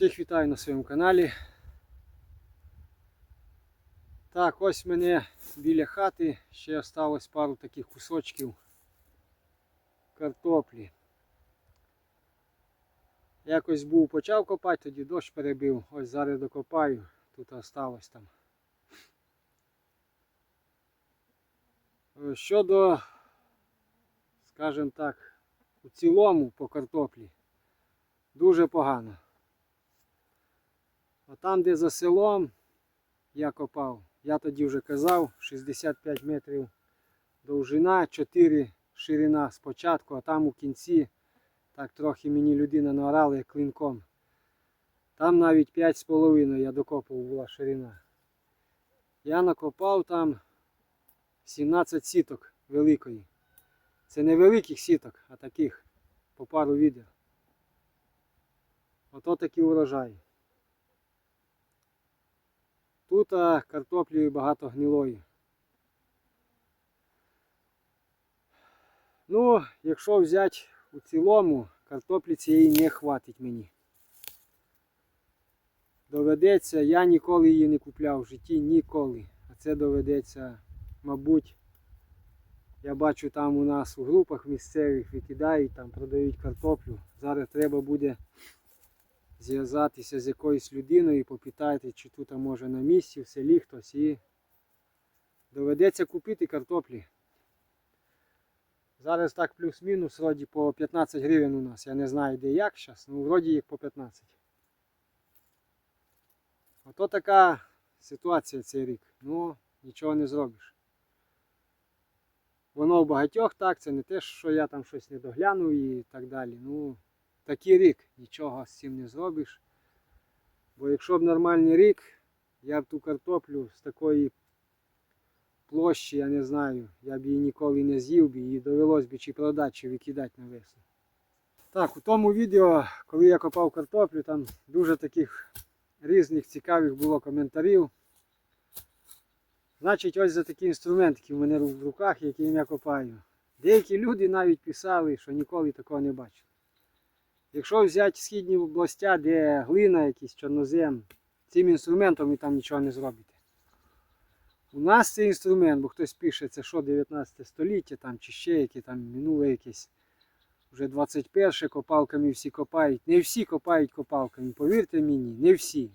Всіх вітаю на своєму каналі. Так, ось мене біля хати ще осталось пару таких кусочків картоплі. Якось був почав копати, тоді дощ перебив, ось зараз докопаю, тут осталось там. Щодо, скажімо так, у цілому по картоплі дуже погано. А там, де за селом я копав, я тоді вже казав, 65 метрів довжина, 4 ширина спочатку, а там у кінці, так трохи мені людина наорала як клинком. Там навіть 5,5 я докопав була ширина. Я накопав там 17 сіток великої. Це не великих сіток, а таких по пару відер. Ото такий урожай. Тут картоплі багато гнилої. Ну, якщо взяти у цілому, картоплі цієї не хватить мені. Доведеться, я ніколи її не купляв в житті, ніколи. А це доведеться, мабуть, я бачу там у нас у групах місцевих викидають, там продають картоплю. Зараз треба буде зв'язатися з якоюсь людиною і попитати, чи тут може на місці в селі хтось і доведеться купити картоплі. Зараз так плюс-мінус, вроді по 15 гривень у нас. Я не знаю де як зараз, ну вроді їх по 15. Ото така ситуація цей рік. Ну, нічого не зробиш. Воно в багатьох так, це не те, що я там щось не доглянув і так далі. Ну, такий рік, нічого з цим не зробиш. Бо якщо б нормальний рік, я б ту картоплю з такої площі, я не знаю, я б її ніколи не з'їв би, її довелось би чи продати, чи викидати на весну. Так, у тому відео, коли я копав картоплю, там дуже таких різних цікавих було коментарів. Значить, ось за такі інструментики в мене в руках, яким я копаю. Деякі люди навіть писали, що ніколи такого не бачили. Якщо взяти східні областя, де глина, якийсь чорнозем, цим інструментом ви там нічого не зробите. У нас цей інструмент, бо хтось пише, це що 19 століття там, чи ще які там минуле якесь. Вже 21 копалками всі копають. Не всі копають копалками, повірте мені, не всі.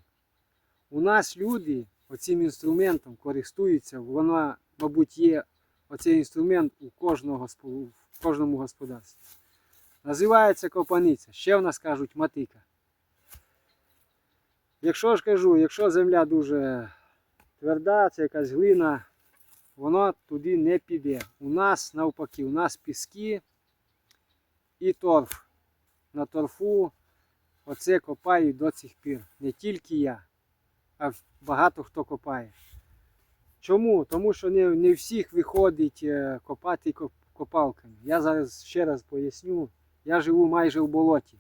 У нас люди оцим інструментом користуються, воно, мабуть, є оцей інструмент у кожного, в кожному господарстві. Називається копаниця. Ще в нас кажуть матика. Якщо ж кажу, якщо земля дуже тверда, це якась глина, воно туди не піде. У нас навпаки, у нас піски і торф. На торфу оце копають до цих пір. Не тільки я, а багато хто копає. Чому? Тому що не, не всіх виходить е, копати копалками. Я зараз ще раз поясню. Я живу майже в болоті.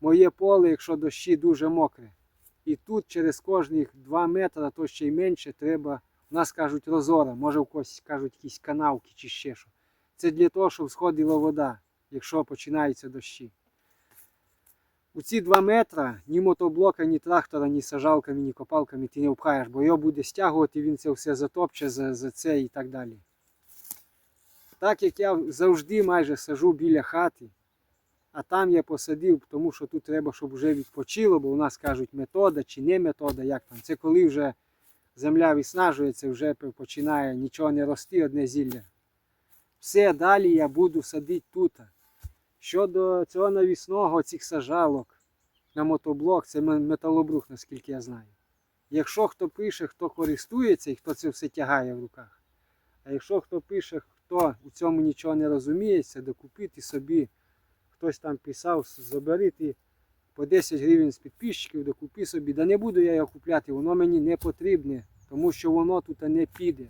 Моє поле, якщо дощі дуже мокре. І тут через кожних 2 метри, то ще й менше, треба, у нас кажуть розора, може в когось кажуть якісь канавки чи ще що. Це для того, щоб сходила вода, якщо починаються дощі. У ці 2 метри ні мотоблока, ні трактора, ні сажалками, ні копалками ти не впхаєш, бо його буде стягувати, він це все затопче за, за це і так далі. Так як я завжди майже сажу біля хати, а там я посадив, тому що тут треба, щоб вже відпочило, бо у нас кажуть метода чи не метода, як там. Це коли вже земля виснажується, вже починає нічого не рости, одне зілля. Все далі я буду садити тут. Щодо цього навісного, цих сажалок на мотоблок, це металобрух, наскільки я знаю. Якщо хто пише, хто користується і хто це все тягає в руках. А якщо хто пише, хто у цьому нічого не розуміється, докупити собі, хтось там писав, заберіть по 10 гривень з підписчиків, докупи собі. Да не буду я його купляти, воно мені не потрібне, тому що воно тут не піде.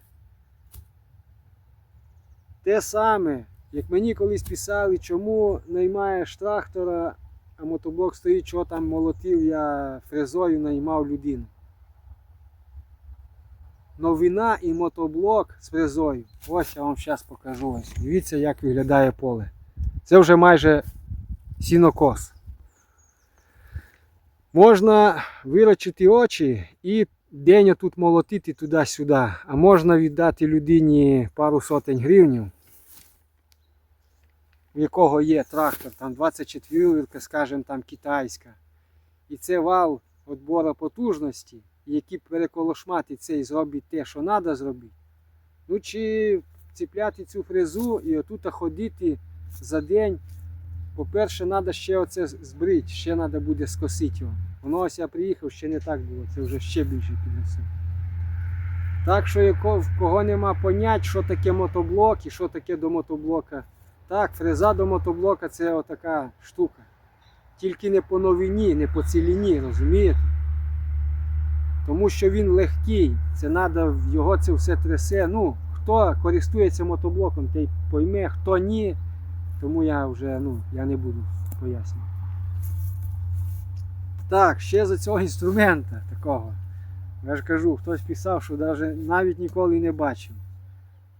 Те саме, як мені колись писали, чому наймаєш трактора, а мотоблок стоїть, що там молотив, я фрезою наймав людину. Новина і мотоблок з фрезою. Ось я вам зараз покажу. Ось. Дивіться, як виглядає поле. Це вже майже сінокос. Можна вирочити очі і день тут молотити туди-сюди, а можна віддати людині пару сотень гривнів, у якого є трактор, там 24, скажімо, там китайська. І це вал відбору потужності, які переколошмати це і зробить те, що треба зробити. Ну чи ціпляти цю фрезу і отут ходити за день. По-перше, треба ще оце збрити, ще треба буде скосити його. Воно ось я приїхав, ще не так було, це вже ще більше піднесу. Так що в кого нема понять, що таке мотоблок і що таке до мотоблока. Так, фреза до мотоблока це отака штука. Тільки не по новині, не по ціліні, розумієте? Тому що він легкий, це треба, його це все трясе. Ну, хто користується мотоблоком, той пойме, хто ні, тому я вже ну, я не буду пояснювати. Так, ще за цього інструмента такого. Я ж кажу, хтось писав, що даже навіть ніколи не бачив.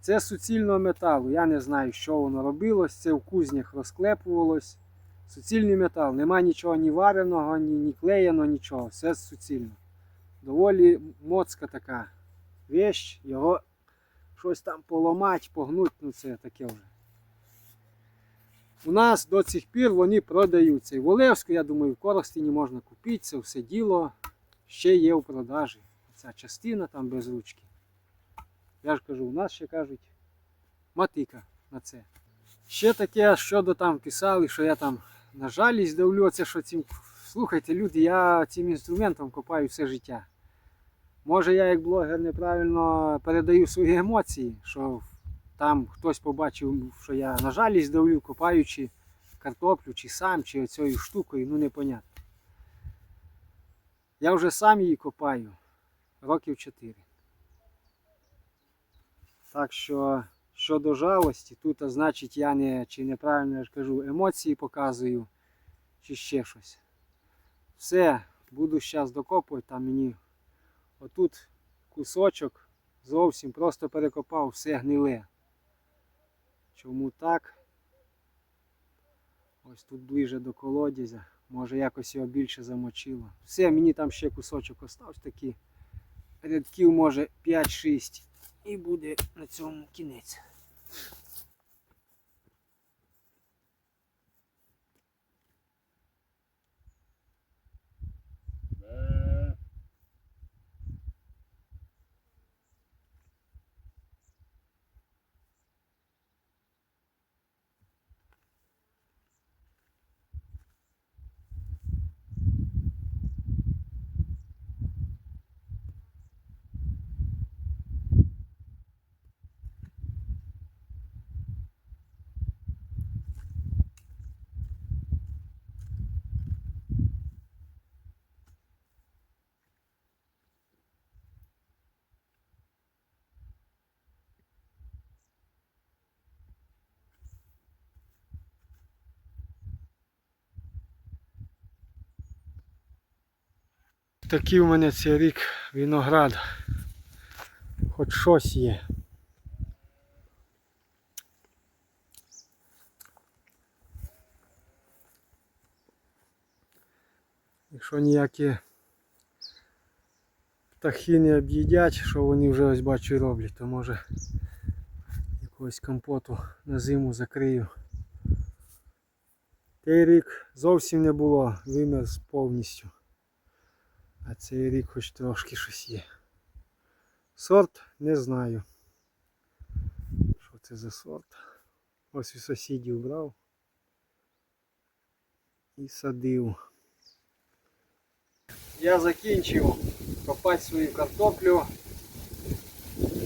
Це суцільного металу. Я не знаю, що воно робилось. Це в кузнях розклепувалось. Суцільний метал. Нема нічого ні вареного, ні, ні клеєного, нічого. Все суцільно. Доволі моцка така вещь. Його щось там поламати, погнуть, ну це таке вже. У нас до цих пір вони продаються. І в Олевську, я думаю, в Коростені можна купити це все діло. Ще є в продажі. Ця частина там без ручки. Я ж кажу, у нас ще кажуть матика на це. Ще таке, щодо там писали, що я там на жалість давлю, це що цим. Слухайте, люди, я цим інструментом копаю все життя. Може я як блогер неправильно передаю свої емоції, що там хтось побачив, що я на жалість давлю, копаючи картоплю, чи сам, чи оцією штукою, ну непонятно. Я вже сам її копаю років 4. Так що щодо жалості, тут а, значить я не чи неправильно я ж кажу, емоції показую, чи ще щось. Все, буду зараз докопувати, там мені отут кусочок зовсім просто перекопав все гниле. Чому так? Ось тут ближе до колодязя. Може якось його більше замочило. Все, мені там ще кусочок остався такий. Рядків може 5-6. І буде на цьому кінець. Такий у мене цей рік виноград. Хоч щось є. Якщо ніякі птахи не об'їдять, що вони вже ось бачу роблять, то може якогось компоту на зиму закрию. Той рік зовсім не було, вимерз повністю. А цей рік хоч трошки щось є. Сорт не знаю. Що це за сорт? Ось у сусідів брав і садив. Я закінчив копати свою картоплю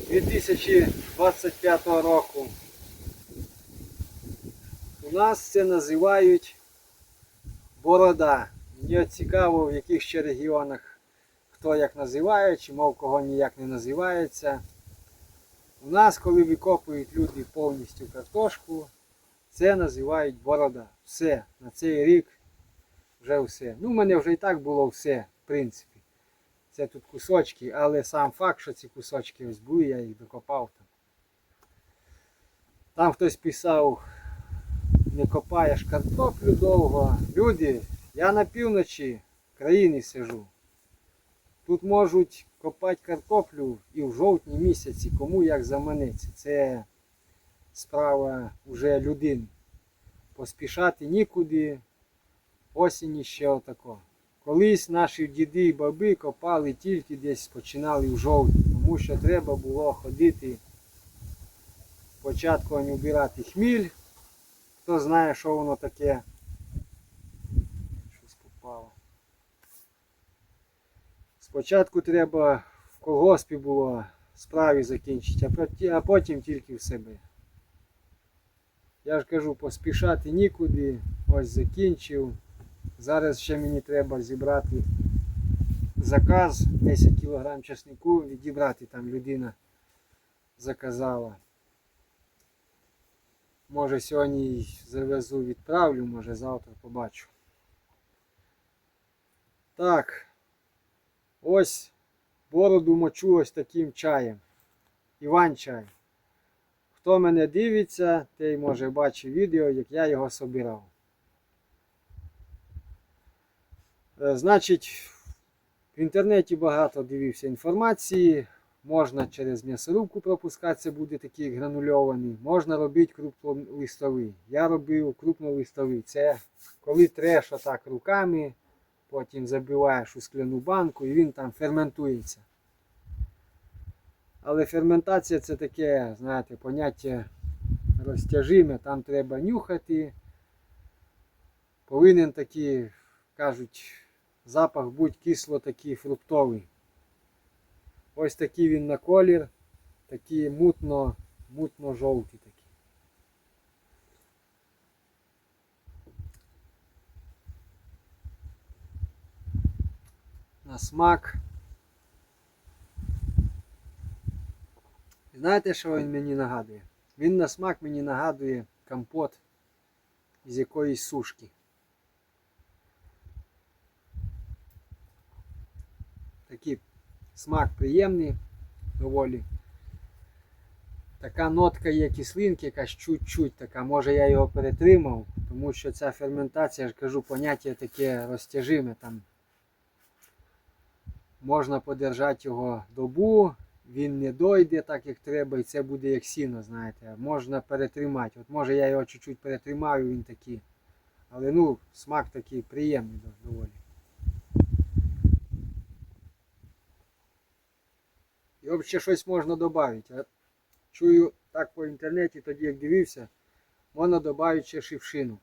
2025 року. У нас це називають борода. От цікаво, в яких ще регіонах хто як називає, чи мов кого ніяк не називається. У нас, коли викопують люди повністю картошку, це називають борода. Все, на цей рік вже все. Ну, в мене вже і так було все, в принципі. Це тут кусочки, але сам факт, що ці кусочки ось були, я їх докопав там. Там хтось писав, не копаєш картоплю довго. Люди, я на півночі країни сижу. Тут можуть копати картоплю і в жовтні місяці, кому як заманеться. Це справа вже людини. Поспішати нікуди. Осінь ще отако. Колись наші діди і баби копали тільки десь починали в жовтні, тому що треба було ходити спочатку вони вбирати хміль. Хто знає, що воно таке. Щось попало. Спочатку треба в колгоспі було справі закінчити, а потім тільки в себе. Я ж кажу, поспішати нікуди. Ось закінчив. Зараз ще мені треба зібрати заказ 10 кг часнику, відібрати там людина заказала. Може сьогодні завезу, відправлю, може завтра побачу. Так. Ось бороду мочу ось таким чаєм. Іван чай. Хто мене дивиться, той може бачив відео, як я його собирав. Е, Значить, в інтернеті багато дивився інформації. Можна через м'ясорубку пропускати, це буде такий гранульований. Можна робити крупнолистовий. Я робив крупнолистовий. Це коли треш отак руками, потім забиваєш у скляну банку і він там ферментується. Але ферментація це таке, знаєте, поняття розтяжиме, там треба нюхати. Повинен такий, кажуть, запах будь кисло такий фруктовий. Ось такий він на колір, такий мутно, мутно-жовтий такий. Смак. Знаєте, що він мені нагадує? Він на смак мені нагадує компот із якоїсь сушки. Такий смак приємний доволі. Така нотка є кислинки, якась чуть-чуть така. Може я його перетримав, тому що ця ферментація, я ж кажу, поняття таке розтяжиме там. Можна подержати його добу, він не дойде так, як треба, і це буде як сіно, знаєте. Можна перетримати. От може я його чуть-чуть перетримаю, він такий. Але ну, смак такий приємний доволі. І взагалі щось можна додати. Чую так по інтернеті, тоді як дивився, можна додати ще шившину.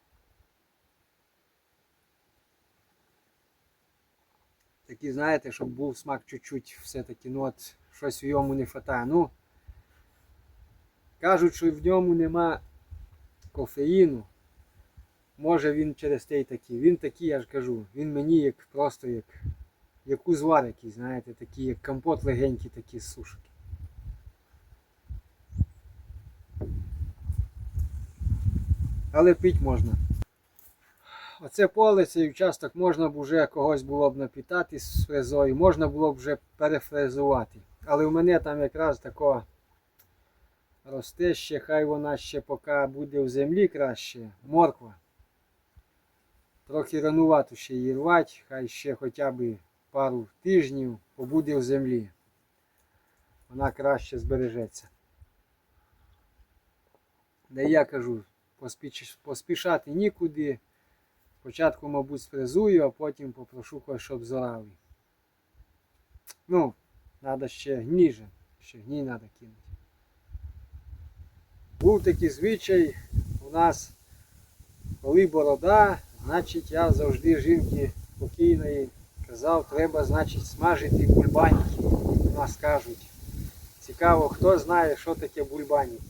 Такий, знаєте, щоб був смак чуть-чуть все-таки, ну от щось в йому не вистачає. Ну, кажуть, що в ньому нема кофеїну. Може він через те й такий. Він такий, я ж кажу, він мені як просто як як узвар якийсь, знаєте, такий, як компот легенький такі з сушки. Але пить можна. Оце поле, цей участок можна б вже когось було б напітати з фрезою, можна було б вже перефрезувати. Але в мене там якраз тако росте ще, хай вона ще поки буде в землі краще, морква. Трохи ранувато ще її рвати, хай ще хоча б пару тижнів побуде в землі. Вона краще збережеться. Де я кажу, поспіч- поспішати нікуди. Спочатку, мабуть, сфрезую, а потім попрошу когось, щоб зорали. Ну, треба ще гніже, ще гній треба кинути. Був такий звичай у нас, коли борода, значить я завжди жінки покійної казав, треба, значить, смажити бульбаніки. У нас кажуть. Цікаво, хто знає, що таке бульбаніки.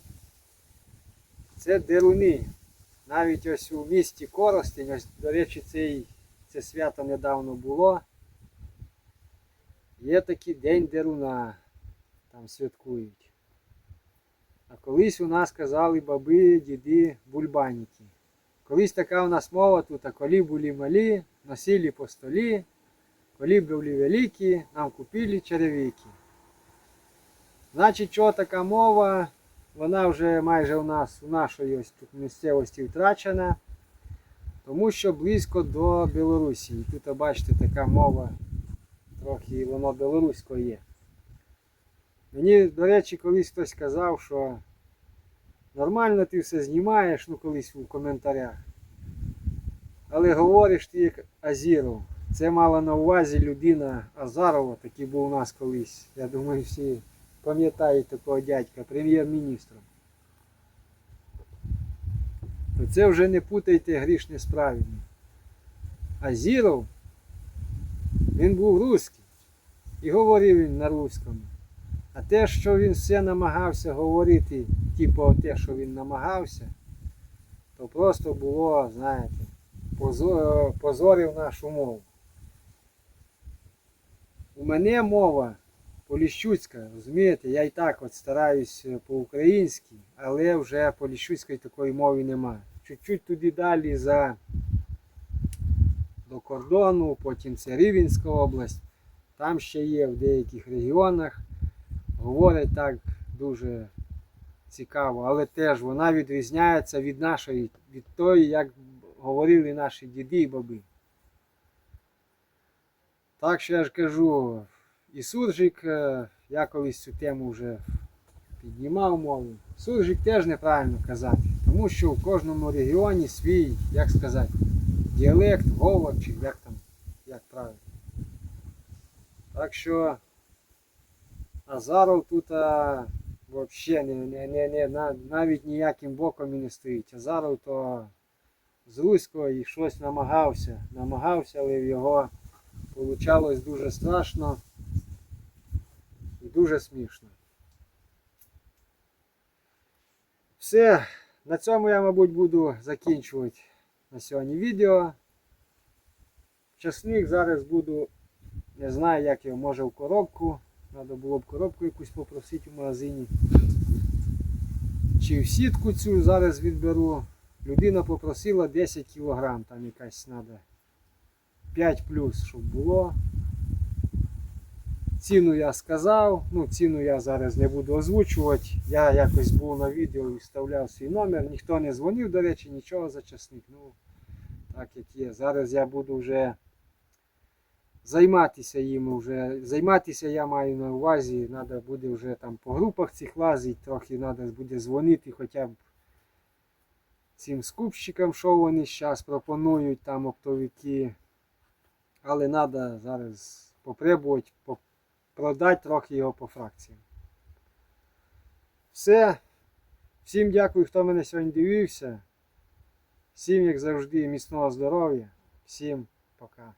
Це деруни. Навіть ось у місті Коростень, ось, до речі, цей, це свято недавно було. Є такий день деруна, там святкують. А колись у нас казали баби, діди, бульбаніки. Колись така у нас мова тут, а колі були малі, носили по столі, колі були великі, нам купили черевики. Значить, що така мова? Вона вже майже у нас у нашої ось тут місцевості втрачена, тому що близько до Білорусі. І тут бачите така мова, трохи воно білоруською є. Мені, до речі, колись хтось казав, що нормально ти все знімаєш, ну колись у коментарях. Але говориш ти як Азіров. Це мала на увазі людина Азарова, такий був у нас колись. Я думаю, всі пам'ятають такого дядька, прем'єр-міністром. То це вже не путайте грішне з праведним. Азіров, він був русський. І говорив він на русскому. А те, що він все намагався говорити, типу те, що він намагався, то просто було, знаєте, позор, позорив нашу мову. У мене мова Поліщуцька, розумієте, я і так от стараюсь е, по-українськи, але вже поліщуцької такої мови немає. Чуть-чуть туди далі за до кордону, потім це Рівенська область. Там ще є в деяких регіонах. Говорять так дуже цікаво, але теж вона відрізняється від нашої, від тої, як говорили наші діди і баби. Так що я ж кажу, і суржик, е, я колись цю тему вже піднімав мову. Суржик теж неправильно казати, тому що в кожному регіоні свій, як сказати, діалект, говор, чи як там, як правильно. Так що Азаров тут а, вообще не, не, не, навіть ніяким боком і не стоїть. Азаров то з Руського і щось намагався. Намагався, але в його Получалось дуже страшно дуже смішно. Все, на цьому я, мабуть, буду закінчувати на сьогодні відео. Часник зараз буду, не знаю, як його, може в коробку. Треба було б коробку якусь попросити в магазині. Чи в сітку цю зараз відберу. Людина попросила 10 кг, там якась треба. 5 плюс, щоб було. Ціну я сказав, ну ціну я зараз не буду озвучувати. Я якось був на відео і вставляв свій номер. Ніхто не дзвонив, до речі, нічого за часник. Ну, так як є. Зараз я буду вже займатися їм вже. Займатися я маю на увазі. Треба буде вже там по групах цих лазити, трохи треба буде дзвонити хоча б цим скупщикам, що вони зараз пропонують там оптовики. Але треба зараз попробувати по- продати трохи його по фракціям. Все. Всім дякую, хто мене сьогодні дивився. Всім, як завжди, міцного здоров'я. Всім пока.